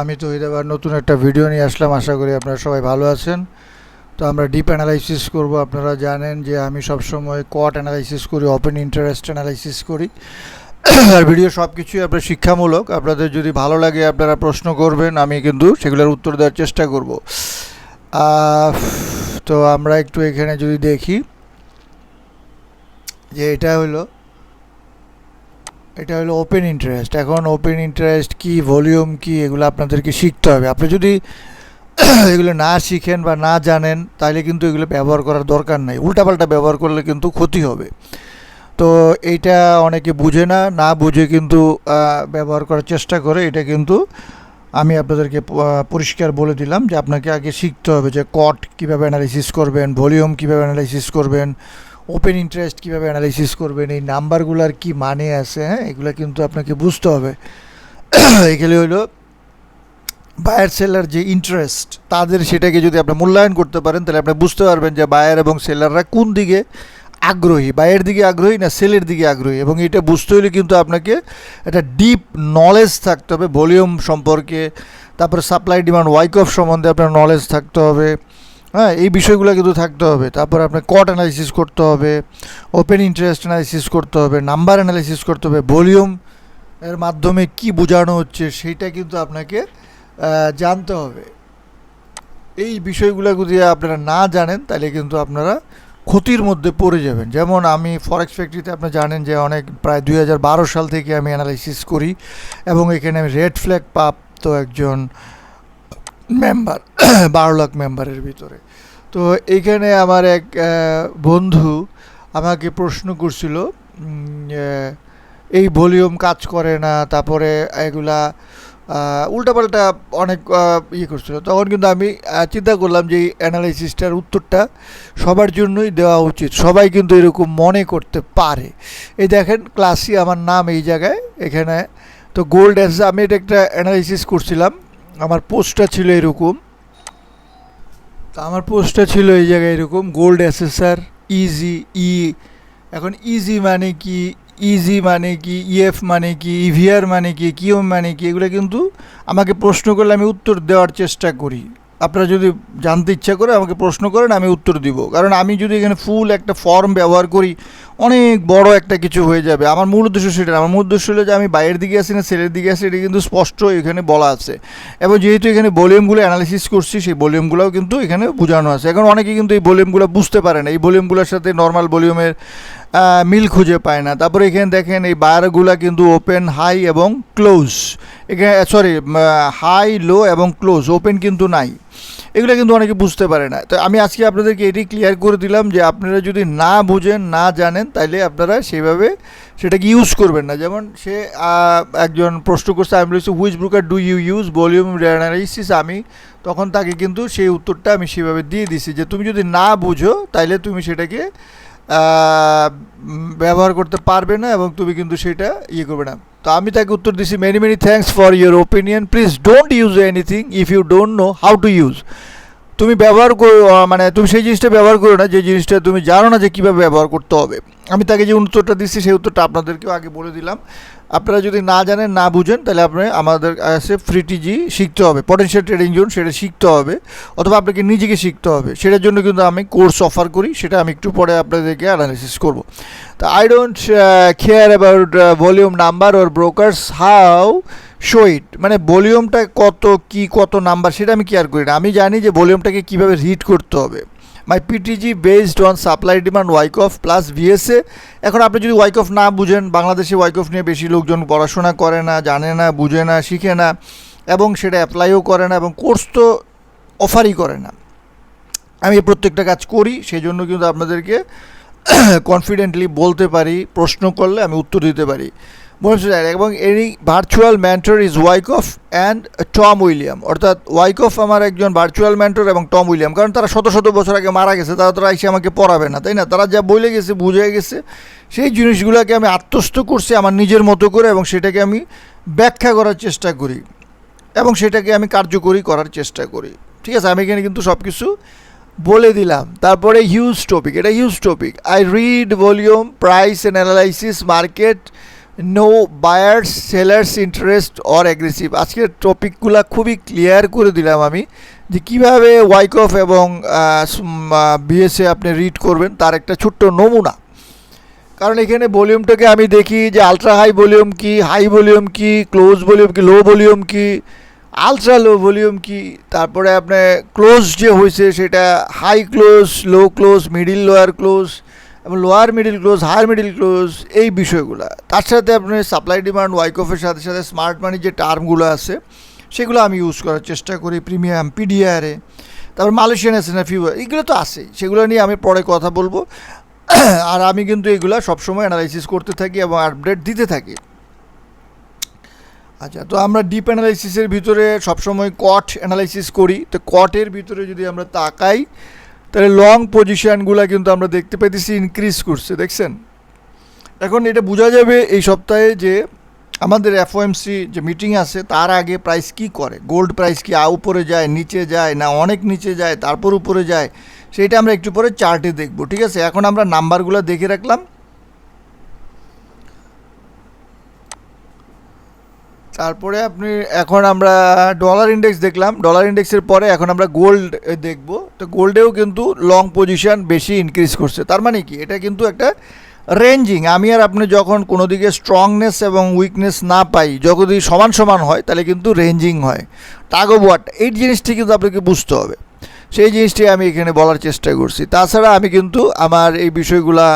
আমি তহিদ আবার নতুন একটা ভিডিও নিয়ে আসলাম, আশা করি আপনারা সবাই ভালো আছেন। তো আমরা ডিপ অ্যানালাইসিস করব, আপনারা জানেন যে আমি সবসময় কট অ্যানালাইসিস করি ওপেন ইন্টারেস্ট অ্যানালাইসিস করি। আর ভিডিও সব কিছুই আপনার শিক্ষামূলক। আপনাদের যদি ভালো লাগে, আপনারা প্রশ্ন করবেন, আমি কিন্তু সেগুলোর উত্তর দেওয়ার চেষ্টা করব। তো আমরা একটু এখানে যদি দেখি, যে এটা হলো এটা হলো ওপেন ইন্টারেস্ট এখন ওপেন ইন্টারেস্ট কি ভলিউম কি, এগুলো আপনাদেরকে শিখতে হবে। আপনি যদি এগুলো না শিখেন বা না জানেন তাহলে কিন্তু এগুলো ব্যবহার করার দরকার নাই। উল্টাপাল্টা ব্যবহার করলে কিন্তু ক্ষতি হবে। তো এইটা অনেকে বুঝে না না বুঝে কিন্তু ব্যবহার করার চেষ্টা করে। এটা কিন্তু আমি আপনাদেরকে পরিষ্কার বলে দিলাম যে আপনাকে আগে শিখতে হবে যে কট কীভাবে অ্যানালাইসিস করবেন ভলিউম কীভাবে অ্যানালাইসিস করবেন ওপেন ইন্টারেস্ট কীভাবে অ্যানালাইসিস করবেন, এই নাম্বারগুলোর কি মানে আছে হ্যাঁ এগুলো কিন্তু আপনাকে বুঝতে হবে। এগুলি হলো বায়ার সেলার যে ইন্টারেস্ট তাদের সেটাকে যদি আপনি মূল্যায়ন করতে পারেন, তাহলে আপনি বুঝতে পারবেন যে বায়ার এবং সেলাররা কোন দিকে আগ্রহী বায়ের দিকে আগ্রহী না সেলের দিকে আগ্রহী? এবং এটা বুঝতে হলে কিন্তু আপনাকে একটা ডিপ নলেজ থাকতে হবে ভলিউম সম্পর্কে, তারপরে সাপ্লাই ডিমান্ড ওয়াইক সম্বন্ধে আপনার নলেজ থাকতে হবে। হ্যাঁ এই বিষয়গুলো কিন্তু থাকতে হবে। তারপর আপনার কট অ্যানালাইসিস করতে হবে ওপেন ইন্টারেস্ট অ্যানালাইসিস করতে হবে নাম্বার অ্যানালাইসিস করতে হবে ভলিউম এর মাধ্যমে কি বোঝানো হচ্ছে সেইটা কিন্তু আপনাকে জানতে হবে। এই বিষয়গুলো যদি আপনারা না জানেন, তাহলে কিন্তু আপনারা ক্ষতির মধ্যে পড়ে যাবেন। যেমন আমি ফরেক্স ফ্যাক্টরিতে আপনি জানেন যে অনেক, প্রায় দুই হাজার বারো সাল থেকে আমি অ্যানালাইসিস করি এবং এখানে আমি রেড ফ্ল্যাগ প্রাপ্ত একজন মেম্বার বারো লাখ মেম্বারের ভিতরে। তো এইখানে আমার এক বন্ধু আমাকে প্রশ্ন করছিল এই ভলিউম কাজ করে না, তারপরে এগুলা উল্টাপাল্টা অনেক ইয়ে করছিল। তখন কিন্তু আমি চিন্তা করলাম যে এই অ্যানালাইসিসটার উত্তরটা সবার জন্যই দেওয়া উচিত। সবাই কিন্তু এরকম মনে করতে পারে। এই দেখেন ক্লাসি আমার নাম এই জায়গায়, এখানে। তো গোল্ড অ্যাস আমি এটা একটা অ্যানালাইসিস করছিলাম। আমার পোস্টটা ছিল এরকম। তো আমার পোস্টটা ছিল এই জায়গায় এরকম গোল্ড অ্যাসেসার ইজি ই এখন ইজি মানে কি? ইজি মানে কি? ইএফ মানে কি? ইভিআর মানে কি? কিওম মানে কি? এগুলো কিন্তু আমাকে প্রশ্ন করলে আমি উত্তর দেওয়ার চেষ্টা করি। আপনারা যদি জানতে ইচ্ছা করে আমাকে প্রশ্ন করেন, আমি উত্তর দিব। কারণ আমি যদি এখানে ফুল একটা ফর্ম ব্যবহার করি অনেক বড় একটা কিছু হয়ে যাবে। আমার মূল উদ্দেশ্য সেটা আমার মূল উদ্দেশ্য হলো যে আমি বাইরের দিকে আসি না, সেলের দিকে আসি, এটা কিন্তু স্পষ্ট এখানে বলা আছে। এবং যেহেতু এখানে ভলিউমগুলো অ্যানালিসিস করছি, সেই ভলিউমগুলোও কিন্তু এখানে বোঝানো আছে। এখন অনেকে কিন্তু এই ভলিউমগুলো বুঝতে পারে না। এই ভলিউমগুলোর সাথে নর্মাল ভলিউমের মিল খুঁজে পায় না। তারপরে এখানে দেখেন, এই বায়ারগুলা কিন্তু ওপেন হাই এবং ক্লোজ এখানে সরি হাই লো এবং ক্লোজ ওপেন কিন্তু নাই। এগুলো কিন্তু অনেকে বুঝতে পারে না। তো আমি আজকে আপনাদেরকে এটি ক্লিয়ার করে দিলাম যে আপনারা যদি না বুঝেন, না জানেন, তাইলে আপনারা সেভাবে সেটাকে ইউজ করবেন না। যেমন সে একজন প্রশ্ন করছে, আমি বলেছি which broker do you use volume analysis আমি। তখন তাকে কিন্তু সেই উত্তরটা আমি সেভাবে দিয়ে দিছি যে, তুমি যদি না বুঝো, তাইলে তুমি সেটাকে ব্যবহার করতে পারবে না এবং তুমি কিন্তু সেটা ইয়ে করবে না। তো আমি তাকে উত্তর দিছি many many thanks for your opinion please don't use anything if you don't know how to use তুমি ব্যবহার করো মানে তুমি সেই জিনিসটা ব্যবহার করো না, যে জিনিসটা তুমি জানো না যে কীভাবে ব্যবহার করতে হবে। আমি তাকে যে উত্তরটা দিচ্ছি সেই উত্তরটা আপনাদেরকেও আগে বলে দিলাম। আপনারা যদি না জানেন, না বুঝেন, তাহলে আপনি আমাদের কাছে ফ্রি টিজি শিখতে হবে। পটেনশিয়াল ট্রেডিং জোন সেটা শিখতে হবে, অথবা আপনাকে নিজেকে শিখতে হবে। সেটার জন্য কিন্তু আমি কোর্স অফার করি, সেটা আমি একটু পরে আপনাদেরকে অ্যানালিসিস করব। তা I don't care about volume number or brokers how show it মানে ভলিউমটা কত, কি কত নাম্বার সেটা আমি কেয়ার করি না। আমি জানি যে ভলিউমটাকে কীভাবে রিড করতে হবে। My PTG based on supply demand Wyckoff plus VSA এখন আপনি যদি ওয়াইক অফ না বুঝেন, বাংলাদেশে ওয়াইক অফ নিয়ে বেশি লোকজন পড়াশোনা করে না, জানে না, বুঝে না, শিখে না, এবং সেটা অ্যাপ্লাইও করে না, এবং কোর্স তো অফারই করে না। আমি প্রত্যেকটা কাজ করি সেই জন্য কিন্তু আপনাদেরকে কনফিডেন্টলি বলতে পারি, প্রশ্ন করলে আমি উত্তর দিতে পারি। এবং any virtual mentor is Wyckoff and Tom William অর্থাৎ ওয়াইকফ আমার একজন ভার্চুয়াল মেন্টর এবং টম উইলিয়াম কারণ তারা শত শত বছর আগে মারা গেছে, তারা তারা এসে আমাকে পড়াবে না, তাই না? তারা যা বলে গেছে, বুঝে গেছে, সেই জিনিসগুলোকে আমি আত্মস্থ করছি আমার নিজের মতো করে এবং সেটাকে আমি ব্যাখ্যা করার চেষ্টা করি এবং সেটাকে আমি কার্যকরী করার চেষ্টা করি। ঠিক আছে, আমি এখানে কিন্তু সব কিছু বলে দিলাম। তারপরে হিউজ টপিক এটা huge topic I read volume price and analysis market no buyers sellers interest or aggressive আজকের টপিকগুলো খুবই ক্লিয়ার করে দিলাম আমি যে কীভাবে ওয়াইকফ এবং বিএসএ আপনি রিড করবেন, তার একটা ছোট্ট নমুনা। কারণ এখানে ভলিউমটাকে আমি দেখি যে আলট্রা হাই ভলিউম কি হাই ভলিউম কি ক্লোজ ভলিউম কি লো ভলিউম কি আলট্রা লো ভলিউম কি, তারপরে আপনার ক্লোজ যে হয়েছে সেটা high close low close middle lower close এবং lower middle close higher middle close এই বিষয়গুলো। তার সাথে আপনি সাপ্লাই ডিমান্ড ওয়াইকফের সাথে সাথে স্মার্ট মানি যে টার্মগুলো আছে, সেগুলো আমি ইউজ করার চেষ্টা করি প্রিমিয়াম পিডিআরে তারপর মালয়েশিয়ান আছে না ফিউয়ার এগুলো তো আছেই। সেগুলো নিয়ে আমি পরে কথা বলব। আর আমি কিন্তু এগুলো সবসময় অ্যানালাইসিস করতে থাকি এবং আপডেট দিতে থাকি। আচ্ছা তো আমরা ডিপ অ্যানালাইসিসের ভিতরে সবসময় কট অ্যানালাইসিস করি। তো কটের ভিতরে যদি আমরা তাকাই তাহলে লং পজিশানগুলো কিন্তু আমরা দেখতে পাইতেছি ইনক্রিজ করছে, দেখছেন? এখন এটা বোঝা যাবে এই সপ্তাহে যে আমাদের এফওএমসি যে মিটিং আছে, তার আগে প্রাইস কি করে? গোল্ড প্রাইস কি উপরে যায়, নিচে যায়, না অনেক নিচে যায়, তারপর উপরে যায়? সেইটা আমরা একটু পরে চার্টে দেখব, ঠিক আছে? এখন আমরা নাম্বারগুলো দেখে রাখলাম। তারপরে আপনি, এখন আমরা ডলার ইন্ডেক্স দেখলাম। ডলার ইন্ডেক্সের পরে এখন আমরা গোল্ড দেখব। তো গোল্ডেও কিন্তু লং পজিশন বেশি ইনক্রিজ করছে। তার মানে কি? এটা কিন্তু একটা রেঞ্জিং আমি আর আপনি যখন কোনো দিকে স্ট্রংনেস এবং উইকনেস না পাই, যদি সমান সমান হয়, তাহলে কিন্তু রেঞ্জিং হয়। টাগ অফ ওয়াট এই জিনিসটি কিন্তু আপনাকে বুঝতে হবে। সেই জিনিসটি আমি এখানে বলার চেষ্টা করছি। তাছাড়া আমি কিন্তু আমার এই বিষয়গুলা,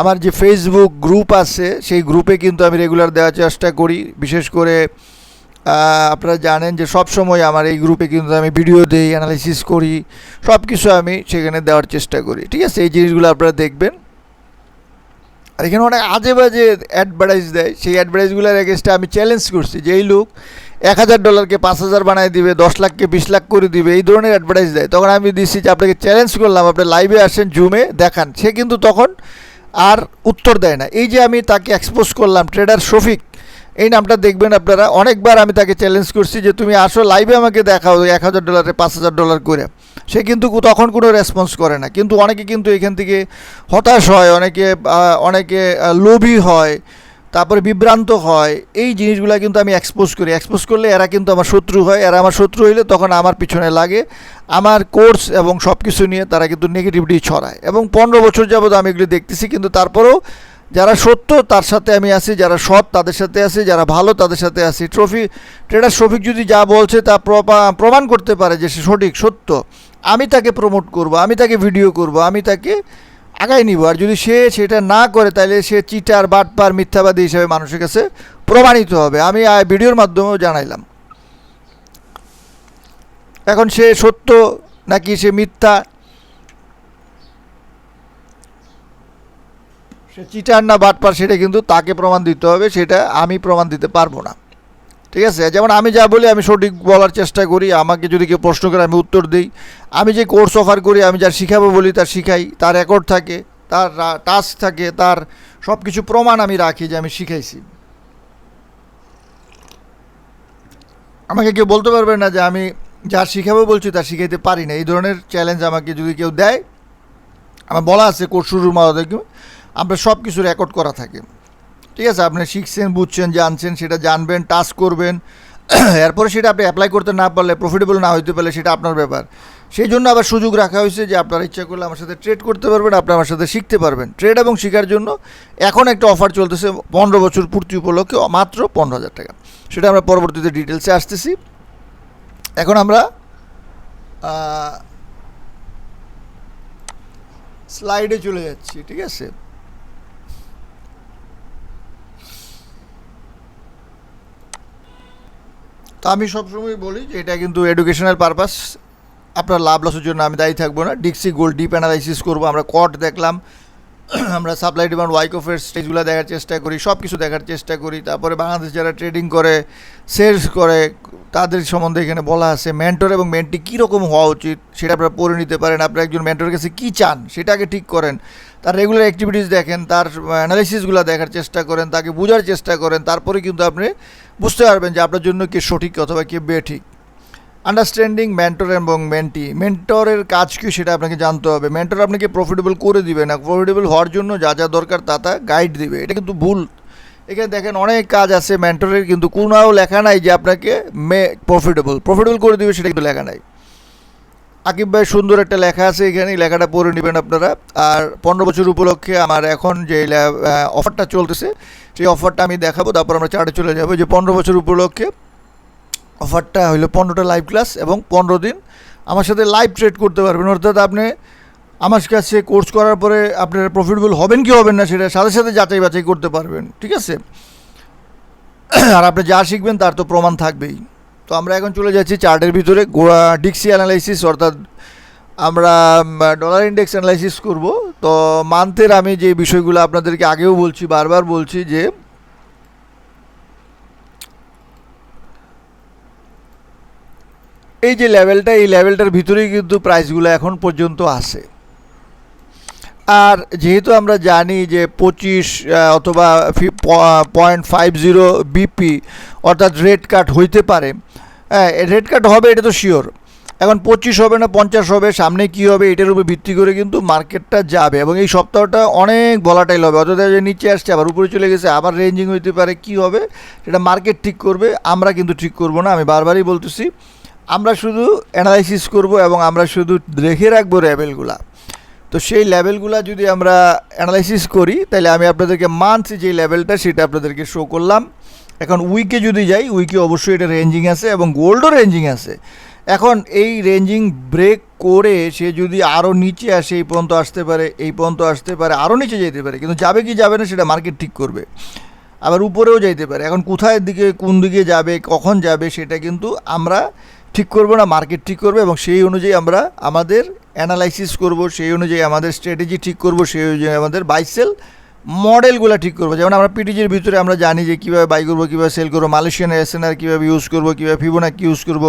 আমার যে ফেসবুক গ্রুপ আছে, সেই গ্রুপে কিন্তু আমি রেগুলার দেওয়ার চেষ্টা করি। বিশেষ করে আপনারা জানেন যে সব সময় আমার এই গ্রুপে কিন্তু আমি ভিডিও দিই অ্যানালাইসিস করি সব কিছু আমি সেখানে দেওয়ার চেষ্টা করি। ঠিক আছে? এই জিনিসগুলো আপনারা দেখবেন। আর এখানে অনেক আজে বাজে অ্যাডভার্টাইজ দেয়। সেই অ্যাডভার্টাইজগুলোর এগেনস্টে আমি চ্যালেঞ্জ করছি যে, এই লোক এক হাজার ডলারকে পাঁচ হাজার বানায় দিবে, দশ লাখকে বিশ লাখ করে দিবে, এই ধরনের অ্যাডভার্টাইজ দেয়। তখন আমি দিচ্ছি যে আপনাকে চ্যালেঞ্জ করলাম, আপনি লাইভে আসেন জুমে দেখান। সে কিন্তু তখন আর উত্তর দেয় না। এই যে আমি তাকে এক্সপোজ করলাম ট্রেডার শফিক, এই নামটা দেখবেন আপনারা। অনেকবার আমি তাকে চ্যালেঞ্জ করছি যে তুমি আসো লাইভে আমাকে দেখাও এক হাজার ডলারে পাঁচ হাজার ডলার করে। সে কিন্তু তখন কোনো রেসপন্স করে না। কিন্তু অনেকে কিন্তু এখান থেকে হতাশ হয়, অনেকে অনেকে লোভী হয়। তারপরে বিভ্রান্ত হয়। এই জিনিসগুলো কিন্তু আমি এক্সপোজ করি। এক্সপোজ করলে এরা কিন্তু আমার শত্রু হয়। এরা আমার শত্রু হইলে তখন আমার পিছনে লাগে। আমার কোর্স এবং সব কিছু নিয়ে তারা কিন্তু নেগেটিভিটি ছড়ায়। এবং পনেরো বছর যাবত আমি এগুলি দেখতেছি। কিন্তু তারপরেও যারা সত্য, তার সাথে আমি আছি। যারা সৎ, তাদের সাথে আছি। যারা ভালো, তাদের সাথে আছি। ট্রফি ট্রেডার শফিক যদি যা বলছে তা প্রমাণ করতে পারে যে সে সঠিক, সত্য। আমি তাকে প্রমোট করব, আমি তাকে ভিডিও করব, আমি তাকে আগাই নিব। আর যদি সে সেটা না করে তাহলে সে চিটার, বাটপার, মিথ্যাবাদী হিসেবে মানুষের কাছে প্রমাণিত হবে। আমি ভিডিওর মাধ্যমেও জানাইলাম। এখন সে সত্য নাকি সে মিথ্যা? সে চিটার না বাটপার, সেটা কিন্তু তাকে প্রমাণ দিতে হবে, সেটা আমি প্রমাণ দিতে পারব না। ঠিক আছে? যেমন আমি যা বলি, আমি সঠিক বলার চেষ্টা করি। আমাকে যদি কেউ প্রশ্ন করে, আমি উত্তর দিই। আমি যে কোর্স অফার করি, আমি যা শিখাবো বলি তার শিখাই। তার রেকর্ড থাকে, তার টাস্ক থাকে, তার সব কিছু প্রমাণ আমি রাখি যে আমি শিখাইছি। আমাকে কেউ বলতে পারবে না যে আমি যা শিখাবো বলছি, তা শিখাইতে পারি না। এই ধরনের চ্যালেঞ্জ আমাকে যদি কেউ দেয়, আমার বলা আছে কোর্স শুরুর মাধ্যমে, আমরা সব কিছু রেকর্ড করা থাকে। ঠিক আছে, আপনি শিখছেন, বুঝছেন, জানছেন, সেটা জানবেন টাস্ক করবেন। এরপরে সেটা আপনি অ্যাপ্লাই করতে না পারলে প্রফিটেবল না হইতে পারলে, সেটা আপনার ব্যাপার। সেই জন্য আবার সুযোগ রাখা হয়েছে যে আপনারা ইচ্ছা করলে আমার সাথে ট্রেড করতে পারবেন, আপনি আমার সাথে শিখতে পারবেন। ট্রেড এবং শেখার জন্য এখন একটা অফার চলতেছে, পনেরো বছর পূর্তি উপলক্ষে, মাত্র পনেরো হাজার টাকা। সেটা আমরা পরবর্তীতে ডিটেলসে আসতেছি। এখন আমরা স্লাইডে চলে যাচ্ছি, ঠিক আছে? তো আমি সবসময় বলি যে এটা কিন্তু এডুকেশনাল পারপাস আপনার লাভ লসের জন্য আমি দায়ী থাকব না। ডিক্সি গোল্ড ডিপ অ্যানালাইসিস করব, আমরা কট দেখলাম। আমরা সাপ্লাই ডিমান্ড ওয়াইকফের স্টেজগুলো দেখার চেষ্টা করি সব কিছু দেখার চেষ্টা করি। তারপরে বাংলাদেশ যারা ট্রেডিং করে সেলস করে, তাদের সম্বন্ধে এখানে বলা আছে মেন্টর এবং মেন্টি কীরকম হওয়া উচিত সেটা আপনারা পড়ে নিতে পারেন। আপনারা একজন মেন্টরের কাছে কী চান সেটাকে ঠিক করেন। তার রেগুলার অ্যাক্টিভিটিস দেখেন, তার অ্যানালিসিসগুলো দেখার চেষ্টা করেন, তাকে বোঝার চেষ্টা করেন। তারপরে কিন্তু আপনি বুঝতে পারবেন যে আপনার জন্য কে সঠিক অথবা কে বেঠিক। আন্ডারস্ট্যান্ডিং মেন্টর এবং মেন্টি মেন্টরের কাজ কি সেটা আপনাকে জানতে হবে। মেন্টর আপনাকে প্রফিটেবল করে দিবে না। প্রফিটেবল হওয়ার জন্য যা যা দরকার তা তা গাইড দিবে। এটা কিন্তু ভুল। এখানে দেখেন অনেক কাজ আছে। মেন্টরের কিন্তু কোনাও লেখা নাই যে আপনাকে মে প্রফিটেবল প্রফিটেবল করে দিবে সেটা কিন্তু লেখা নাই। আকিব ভাই, সুন্দর একটা লেখা আছে এখানে লেখাটা পড়ে নেবেন আপনারা। আর পনেরো বছর উপলক্ষে আমার এখন যে অফারটা চলতেছে, সেই অফারটা আমি দেখাবো, তারপর আমরা চার্টে চলে যাব। যে পনেরো বছর উপলক্ষে অফারটা হলো পনেরোটা লাইভ ক্লাস এবং পনেরো দিন আমার সাথে লাইভ ট্রেড করতে পারবেন। অর্থাৎ আপনি আমার কাছে কোর্স করার পরে আপনারা প্রফিটেবল হবেন কি হবেন না, সেটা সাথে সাথে যাচাই বাছাই করতে পারবেন। ঠিক আছে? আর আপনি যা শিখবেন তার তো প্রমাণ থাকবেই। তো আমরা এখন চলে যাচ্ছি চার্টের ভিতরে। গোড়া ডিক্সি অ্যানালাইসিস অর্থাৎ আমরা ডলার ইন্ডেক্স অ্যানালাইসিস করব। তো মান্থের আমি যে বিষয়গুলো আপনাদেরকে আগেও বলছি, বারবার বলছি যে এই যে লেভেলটা এই লেভেলটার ভিতরেই কিন্তু প্রাইসগুলো এখন পর্যন্ত আছে আর যেহেতু আমরা জানি যে পঁচিশ অথবা পয়েন্ট ফাইভ জিরো বিপি অর্থাৎ রেড কাট হইতে পারে হ্যাঁ রেড কাট হবে, এটা তো শিওর এখন পঁচিশ হবে না, পঞ্চাশ হবে, সামনে কি হবে, এটার উপর ভিত্তি করে কিন্তু মার্কেটটা যাবে এবং এই সপ্তাহটা অনেক ভলাটাইল হবে। অর্থাৎ যে নিচে আসছে, আবার উপরে চলে গেছে, আবার রেঞ্জিং হইতে পারে, কি হবে, সেটা মার্কেট ঠিক করবে, আমরা কিন্তু ঠিক করব না, আমি বারবারই বলতেছি, আমরা শুধু অ্যানালাইসিস করব এবং আমরা শুধু রেখে রাখব লেভেলগুলা তো সেই লেভেলগুলো যদি আমরা অ্যানালাইসিস করি, তাহলে আমি আপনাদেরকে মান্থ যে লেভেলটা, সেটা আপনাদেরকে শো করলাম। এখন উইকে যদি যাই উইকে অবশ্যই এটা রেঞ্জিং আছে এবং গোল্ডও রেঞ্জিং আছে। এখন এই রেঞ্জিং ব্রেক করে সে যদি আরও নিচে আসে, এই পর্যন্ত আসতে পারে, এই পর্যন্ত আসতে পারে আরও নিচে যেতে পারে, কিন্তু যাবে কি যাবে না, সেটা মার্কেট ঠিক করবে। আবার উপরেও যাইতে পারে। এখন কোথায় দিকে, কোন দিকে যাবে, কখন যাবে, সেটা কিন্তু আমরা ঠিক করব না মার্কেট ঠিক করবে এবং সেই অনুযায়ী আমরা আমাদের অ্যানালাইসিস করব, সেই অনুযায়ী আমাদের স্ট্র্যাটেজি ঠিক করব, সেই অনুযায়ী আমাদের বাইসেল মডেলগুলো ঠিক করব। যেমন আমরা পিটিজির ভিতরে আমরা জানি যে কীভাবে বাই করব, কীভাবে সেল করব মালয়েশিয়ান এসএনআর কীভাবে ইউজ করব, কীভাবে ফিবোনাকি ইউজ করব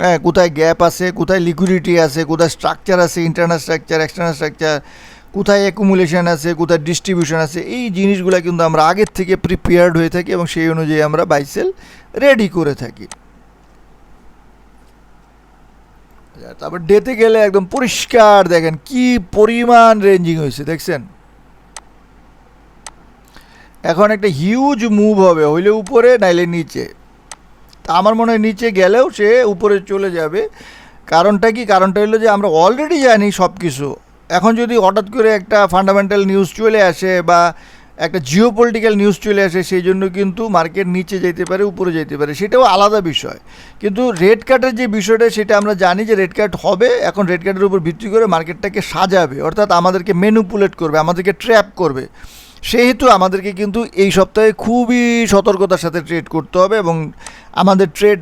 হ্যাঁ কোথায় গ্যাপ আছে, কোথায় লিকুইডিটি আছে, কোথায় স্ট্রাকচার আছে ইন্টারনাল স্ট্রাকচার এক্সটার্নাল স্ট্রাকচার কোথায় অ্যাকুমুলেশন আছে, কোথায় ডিস্ট্রিবিউশন আছে, এই জিনিসগুলো কিন্তু আমরা আগের থেকে প্রিপেয়ার্ড হয়ে থাকি এবং সেই অনুযায়ী আমরা বাইসেল রেডি করে থাকি। তারপর ডেতে গেলে একদম পরিষ্কার দেখেন কি পরিমাণ রেঞ্জিং হয়েছে, দেখছেন? এখন একটা হিউজ মুভ হবে, হইলে উপরে নাইলে নিচে। তা আমার মনে হয় নিচে গেলেও সে উপরে চলে যাবে। কারণটা কি? কারণটা হলো যে আমরা অলরেডি জানি সব কিছু এখন যদি হঠাৎ করে একটা ফান্ডামেন্টাল নিউজ চলে আসে বা একটা জিও পলিটিক্যাল নিউজ চলে আসে, সেই জন্য কিন্তু মার্কেট নিচে যেতে পারে, উপরে যেতে পারে, সেটাও আলাদা বিষয়। কিন্তু রেড কার্টের যে বিষয়টা, সেটা আমরা জানি যে রেড কার্ড হবে, এখন রেড কার্ডের উপর ভিত্তি করে মার্কেটটাকে সাজাবে, অর্থাৎ আমাদেরকে মেনুপুলেট করবে, আমাদেরকে ট্র্যাপ করবে। সেহেতু আমাদেরকে কিন্তু এই সপ্তাহে খুবই সতর্কতার সাথে ট্রেড করতে হবে এবং আমাদের ট্রেড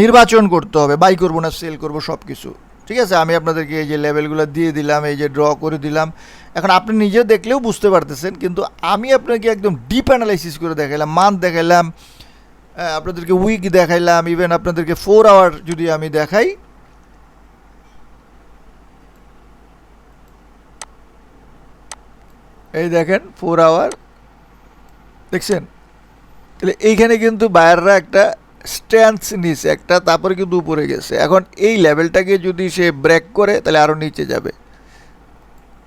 নির্বাচন করতে হবে বাই করব না সেল করব সব কিছু ঠিক আছে? আমি আপনাদেরকে এই যে লেভেলগুলো দিয়ে দিলাম, এই যে ড্র করে দিলাম। এখন আপনি নিজে দেখলেও বুঝতে পারতেছেন, কিন্তু আমি আপনাকে একদম ডিপ অ্যানালাইসিস করে দেখাইলাম মান্থ দেখাইলাম আপনাদেরকে উইক দেখাইলাম ইভেন আপনাদেরকে ফোর আওয়ার যদি আমি দেখাই। এই দেখেন ফোর আওয়ার দেখছেন? তাহলে এইখানে কিন্তু বায়াররা একটা স্ট্যান্স নিছে, একটা তারপরে কিন্তু উপরে গেছে। এখন এই লেভেলটাকে যদি সে ব্রেক করে, তাহলে আরও নিচে যাবে।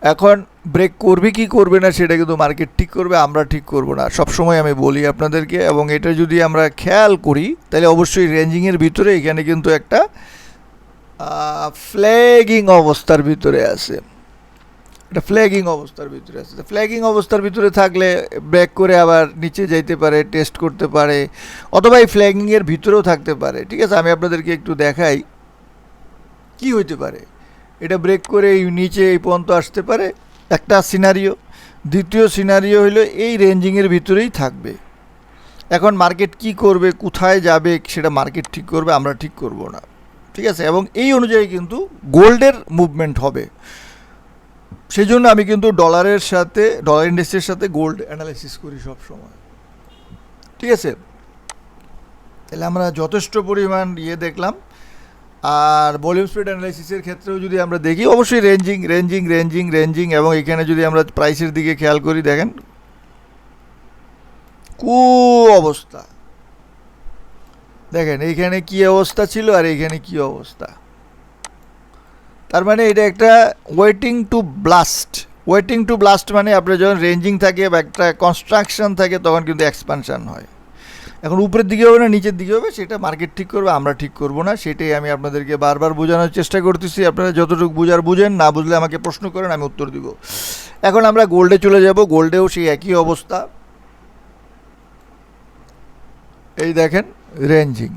এখন ব্রেক করবে কি করবে না, সেটা কিন্তু মার্কেট ঠিক করবে, আমরা ঠিক করব না। সব সময় আমি বলি আপনাদেরকে, এবং এটা যদি আমরা খেয়াল করি, তাহলে অবশ্যই রেঞ্জিংয়ের ভিতরে এখানে কিন্তু একটা ফ্ল্যাগিং অবস্থার ভিতরে আছে। এটা ফ্ল্যাগিং অবস্থার ভিতরে আছে। ফ্ল্যাগিং অবস্থার ভিতরে থাকলে ব্রেক করে আবার নিচে যাইতে পারে টেস্ট করতে পারে, অথবা এই ফ্ল্যাগিংয়ের ভিতরেও থাকতে পারে। ঠিক আছে, আমি আপনাদেরকে একটু দেখাই কি হইতে পারে। এটা ব্রেক করে নিচে এই পর্যন্ত আসতে পারে, একটা সিনারিও দ্বিতীয় সিনারিও হলো এই রেঞ্জিংয়ের ভিতরেই থাকবে। এখন মার্কেট কি করবে, কোথায় যাবে, সেটা মার্কেট ঠিক করবে, আমরা ঠিক করব না। ঠিক আছে, এবং এই অনুযায়ী কিন্তু গোল্ডের মুভমেন্ট হবে। সেই জন্য আমি কিন্তু ডলারের সাথে ডলার ইন্ডেক্সের সাথে গোল্ড অ্যানালাইসিস করি সব সময় ঠিক আছে? তাহলে আমরা যথেষ্ট পরিমাণ ইয়ে দেখলাম। আর ভলিউম স্পিড অ্যানালাইসিসের ক্ষেত্রেও যদি আমরা দেখি, অবশ্যই রেঞ্জিং রেঞ্জিং রেঞ্জিং রেঞ্জিং এবং এখানে যদি আমরা প্রাইসের দিকে খেয়াল করি, দেখেন। কু অবস্থা। দেখেন, এইখানে কি অবস্থা ছিল আর এইখানে কি অবস্থা? তার মানে এটা একটা waiting to blast waiting to blast মানে আপনার যখন রেঞ্জিং থাকে বা একটা কনস্ট্রাকশন থাকে, তখন কিন্তু এক্সপানশান হয়। এখন উপরের দিকে হবে না, নিচের দিকে হবে? সেটা মার্কেট ঠিক করবে, আমরা ঠিক করব না। সেটাই আমি আপনাদেরকে বারবার বোঝানোর চেষ্টা করতেছি। আপনারা যতটুকু বুঝার বুঝেন, না বুঝলে আমাকে প্রশ্ন করেন, আমি উত্তর দিব। এখন আমরা গোল্ডে চলে যাব। গোল্ডেও সেই একই অবস্থা। এই দেখেন রেঞ্জিং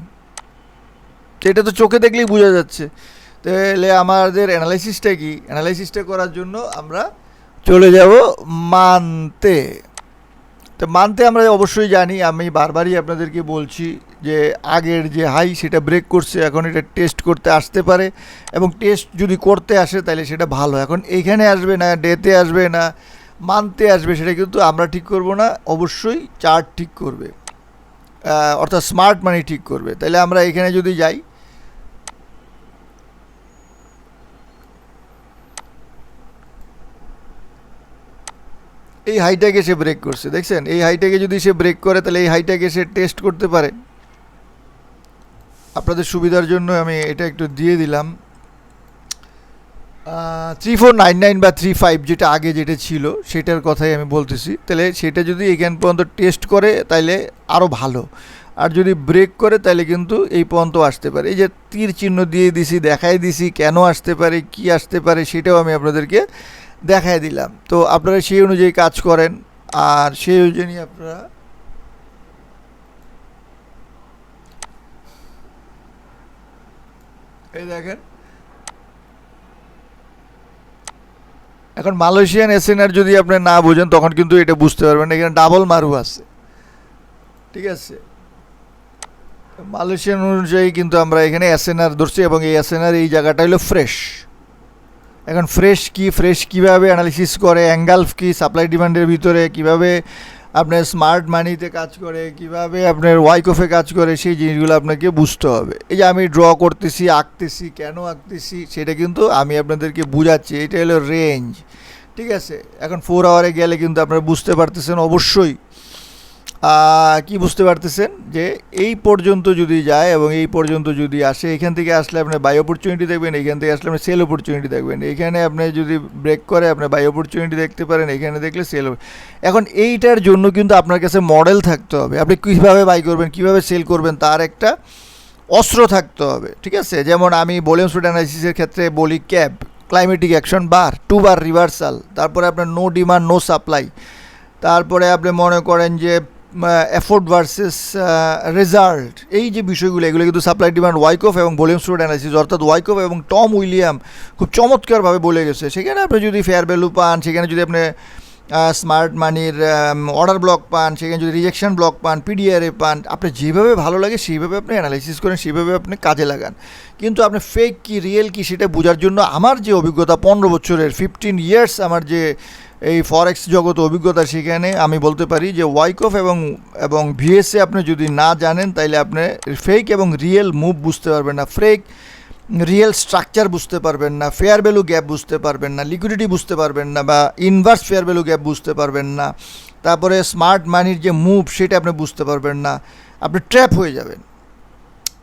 এটা তো চোখে দেখলেই বোঝা যাচ্ছে। তাহলে আমাদের অ্যানালাইসিসটা কি? অ্যানালাইসিসটা করার জন্য আমরা চলে যাব মানতে। তো মানতে আমরা অবশ্যই জানি, আমি বারবারই আপনাদেরকে বলছি যে আগের যে হাই সেটা ব্রেক করছে, এখন এটা টেস্ট করতে আসতে পারে এবং টেস্ট যদি করতে আসে তাহলে সেটা ভালো। এখন এইখানে আসবে না ডেতে আসবে না মানতে আসবে সেটা কিন্তু আমরা ঠিক করব না, অবশ্যই চার্ট ঠিক করবে। অর্থাৎ স্মার্ট মানি ঠিক করবে। তাহলে আমরা এখানে যদি যাই এই হাইটাকে সে ব্রেক করছে, দেখছেন? এই হাইটাকে যদি সে ব্রেক করে, তাহলে এই হাইটাকে সে টেস্ট করতে পারে। আপনাদের সুবিধার জন্য আমি এটা একটু দিয়ে দিলাম। থ্রি ফোর নাইন নাইন বা থ্রি ফাইভ যেটা আগে যেটা ছিল, সেটার কথাই আমি বলতেছি। তাহলে সেটা যদি এখান পর্যন্ত টেস্ট করে, তাহলে আরও ভালো। আর যদি ব্রেক করে, তাহলে কিন্তু এই পর্যন্ত আসতে পারে। এই যে তীর চিহ্ন দিয়ে দিছি, দেখাই দিছি, কেন আসতে পারে, কি আসতে পারে, সেটাও আমি আপনাদেরকে দেখাই দিলাম। তো আপনারা সেই অনুযায়ী কাজ করেন। আর সেই অনুযায়ী আপনারা এই দেখেন। এখন মালয়েশিয়ান এসএনআর যদি আপনি না বোঝেন, তখন কিন্তু এটা বুঝতে পারবেন। এখানে ডাবল মারু আছে। ঠিক আছে? মালয়েশিয়ান অনুযায়ী কিন্তু আমরা এখানে এসএনআর ধরছি এবং এই এসএনআর এই জায়গাটা হলো ফ্রেশ। এখন ফ্রেশ কি ফ্রেশ কীভাবে অ্যানালিসিস করে অ্যাঙ্গালফ কি সাপ্লাই ডিমান্ডের ভিতরে কীভাবে আপনার স্মার্ট মানিতে কাজ করে, কীভাবে আপনার ওয়াইকফে কাজ করে, সেই জিনিসগুলো আপনাকে বুঝতে হবে। এই যে আমি ড্র করতেছি, আঁকতেছি, কেন আঁকতেছি, সেটা কিন্তু আমি আপনাদেরকে বুঝাচ্ছি, এটা হলো রেঞ্জ ঠিক আছে? এখন ফোর আওয়ারে গেলে কিন্তু আপনারা বুঝতে পারতেছেন অবশ্যই। কি বুঝতে পারতেছেন যে এই পর্যন্ত যদি যায় এবং এই পর্যন্ত যদি আসে, এখান থেকে আসলে আপনি বাই অপরচুনিটি দেখবেন, এখান থেকে আসলে আপনি সেল অপরচুনিটি দেখবেন। এখানে আপনি যদি ব্রেক করে আপনি বাই অপরচুনিটি দেখতে পারেন, এখানে দেখলে সেল এখন এইটার জন্য কিন্তু আপনার কাছে মডেল থাকতে হবে। আপনি কীভাবে বাই করবেন, কীভাবে সেল করবেন, তার একটা অস্ত্র থাকতে হবে, ঠিক আছে? যেমন আমি ভলিউম স্পিড অ্যানালাইসিসের ক্ষেত্রে বলি cab climactic action bar to bar reversal তারপরে আপনার নো ডিমান্ড নো সাপ্লাই তারপরে আপনি মনে করেন যে এফোর্ট ভার্সেস রেজাল্ট এই যে বিষয়গুলো, এগুলো কিন্তু সাপ্লাই ডিমান্ড ওয়াইকফ এবং ভলিউম স্টোর অ্যানালিসিস অর্থাৎ ওয়াইকফ এবং টম উইলিয়াম খুব চমৎকারভাবে বলে গেছে। সেখানে আপনি যদি ফেয়ার ভ্যালু পান, সেখানে যদি আপনি স্মার্ট মানির অর্ডার ব্লক পান, সেখানে যদি রিজেকশন ব্লক পান পিডিআরএ পান, আপনি যেভাবে ভালো লাগে, সেইভাবে আপনি অ্যানালাইসিস করেন, সেইভাবে আপনি কাজে লাগান। কিন্তু আপনি ফেক কি রিয়েল কি, সেটা বোঝার জন্য আমার যে অভিজ্ঞতা, পনেরো বছরের ফিফটিন ইয়ার্স আমার যে এই ফরেক্স জগৎ অভিজ্ঞতা সেখানে আমি বলতে পারি যে ওয়াইকফ এবং এবং ভিএসএ আপনি যদি না জানেন, তাইলে আপনি ফেক এবং রিয়েল মুভ বুঝতে পারবেন না। ফেক রিয়েল স্ট্রাকচার বুঝতে পারবেন না। ফেয়ার ভ্যালু গ্যাপ বুঝতে পারবেন না। লিকুইডিটি বুঝতে পারবেন না বা ইনভার্স ফেয়ার ভ্যালু গ্যাপ বুঝতে পারবেন না। তারপরে স্মার্ট মানির যে মুভ সেটা আপনি বুঝতে পারবেন না। আপনি ট্র্যাপ হয়ে যাবেন।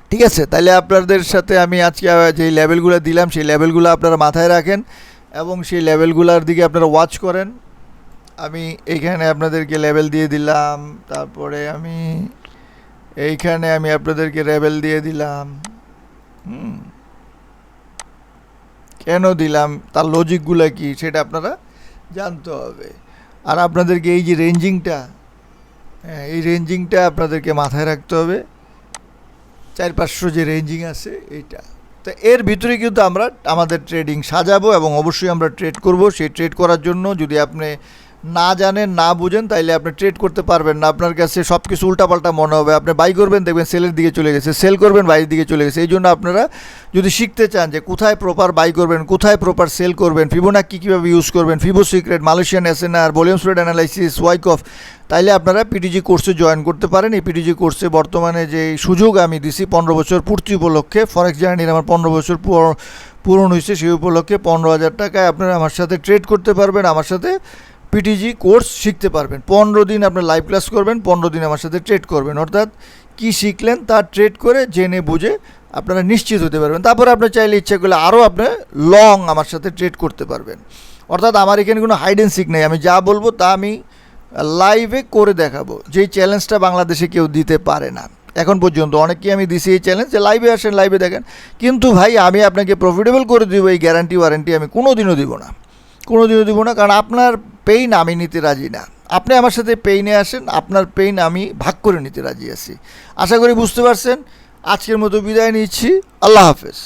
ঠিক আছে? তাহলে আপনাদের সাথে আমি আজকে যেই লেভেলগুলো দিলাম, সেই লেভেলগুলো আপনারা মাথায় রাখেন। এবং সেই লেভেলগুলোর দিকে আপনারা ওয়াচ করেন। আমি এইখানে আপনাদেরকে লেভেল দিয়ে দিলাম, তারপরে আমি এইখানে আমি আপনাদেরকে লেভেল দিয়ে দিলাম কেন দিলাম, তার লজিকগুলো কি, সেটা আপনারা জানতে হবে। আর আপনাদেরকে এই যে রেঞ্জিংটা হ্যাঁ এই রেঞ্জিংটা আপনাদেরকে মাথায় রাখতে হবে। চার পাঁচশো যে রেঞ্জিং আছে, এইটা। তো এর ভিতরে কিন্তু আমরা আমাদের ট্রেডিং সাজাবো এবং অবশ্যই আমরা ট্রেড করব। সেই ট্রেড করার জন্য যদি আপনি না জানেন, না বুঝেন, তাইলে আপনি ট্রেড করতে পারবেন না। আপনার কাছে সব কিছু উল্টাপাল্টা মনে হবে। আপনি বাই করবেন, দেখবেন সেলের দিকে চলে গেছে সেল করবেন বাইরের দিকে চলে গেছে। এই জন্য আপনারা যদি শিখতে চান যে কোথায় প্রপার বাই করবেন, কোথায় প্রপার সেল করবেন ফিবোনাক্কি কীভাবে ইউজ করবেন Fibo secret Malaysian SNR volume spread analysis Wyckoff তাইলে আপনারা পিটিজি কোর্সে জয়েন করতে পারেন। এই পিটিজি কোর্সে বর্তমানে যে সুযোগ আমি দিছি পনেরো বছর পূর্তি উপলক্ষে ফরেক্স জার্নির আমার পনেরো বছর পূর- পূরণ হয়েছে সেই উপলক্ষে পনেরো হাজার টাকায় আপনারা আমার সাথে ট্রেড করতে পারবেন, আমার সাথে পিটিজি কোর্স শিখতে পারবেন। পনেরো দিন আপনার লাইভ ক্লাস করবেন, পনেরো দিন আমার সাথে ট্রেড করবেন। অর্থাৎ কি শিখলেন তা ট্রেড করে জেনে বুঝে আপনারা নিশ্চিত হতে পারবেন। তারপরে আপনি চাইলে ইচ্ছা করলে আরও আপনি লং আমার সাথে ট্রেড করতে পারবেন। অর্থাৎ আমার এখানে কোনো হাইড অ্যান্ড সিক নেই। আমি যা বলব তা আমি লাইভে করে দেখাবো। যেই চ্যালেঞ্জটা বাংলাদেশে কেউ দিতে পারে না। এখন পর্যন্ত অনেকেই আমি দিছি এই চ্যালেঞ্জ যে লাইভে আসেন লাইভে দেখেন। কিন্তু ভাই, আমি আপনাকে প্রফিটেবল করে দিব, এই গ্যারান্টি ওয়ারেন্টি আমি কোনো দিনও দিব না। কোনো দিনও দিব না। কারণ আপনার পেইন আমি নিতে রাজি না। আপনি আমার সাথে পেইনে আসেন, আপনার পেইন আমি ভাগ করে নিতে রাজি আছি। আশা করি বুঝতে পারছেন। আজকের মতো বিদায় নিচ্ছি। আল্লাহ হাফেজ।